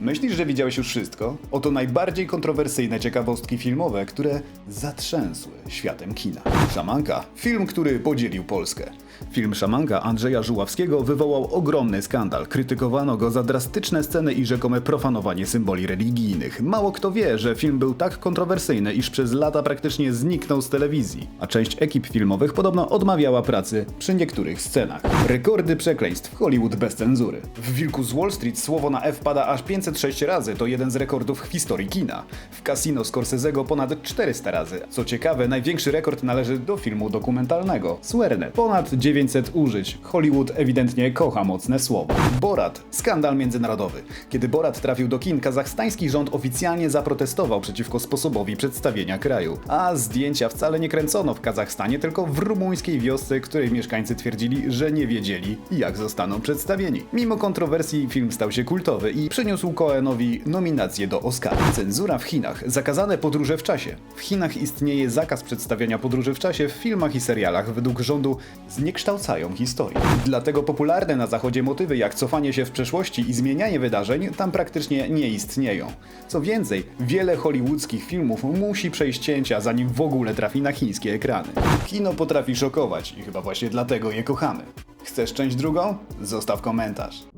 Myślisz, że widziałeś już wszystko? Oto najbardziej kontrowersyjne ciekawostki filmowe, które zatrzęsły światem kina. Szamanka. Film, który podzielił Polskę. Film Szamanka Andrzeja Żuławskiego wywołał ogromny skandal. Krytykowano go za drastyczne sceny i rzekome profanowanie symboli religijnych. Mało kto wie, że film był tak kontrowersyjny, iż przez lata praktycznie zniknął z telewizji. A część ekip filmowych podobno odmawiała pracy przy niektórych scenach. Rekordy przekleństw Hollywood bez cenzury. W Wilku z Wall Street słowo na F pada aż 506 razy, to jeden z rekordów w historii kina. W Casino Scorsese'ego ponad 400 razy. Co ciekawe, największy rekord należy do filmu dokumentalnego. Swearnet. Ponad 900 użyć. Hollywood ewidentnie kocha mocne słowo. Borat. Skandal międzynarodowy. Kiedy Borat trafił do kin, kazachstański rząd oficjalnie zaprotestował przeciwko sposobowi przedstawienia kraju. A zdjęcia wcale nie kręcono w Kazachstanie, tylko w rumuńskiej wiosce, której mieszkańcy twierdzili, że nie wiedzieli, jak zostaną przedstawieni. Mimo kontrowersji film stał się kultowy i przyniósł Coenowi nominację do Oscara. Cenzura w Chinach. Zakazane podróże w czasie. W Chinach istnieje zakaz przedstawiania podróży w czasie w filmach i serialach według rządu zniekształcają historię. Dlatego popularne na zachodzie motywy jak cofanie się w przeszłości i zmienianie wydarzeń tam praktycznie nie istnieją. Co więcej, wiele hollywoodzkich filmów musi przejść cięcia zanim w ogóle trafi na chińskie ekrany. Kino potrafi szokować i chyba właśnie dlatego je kochamy. Chcesz część drugą? Zostaw komentarz.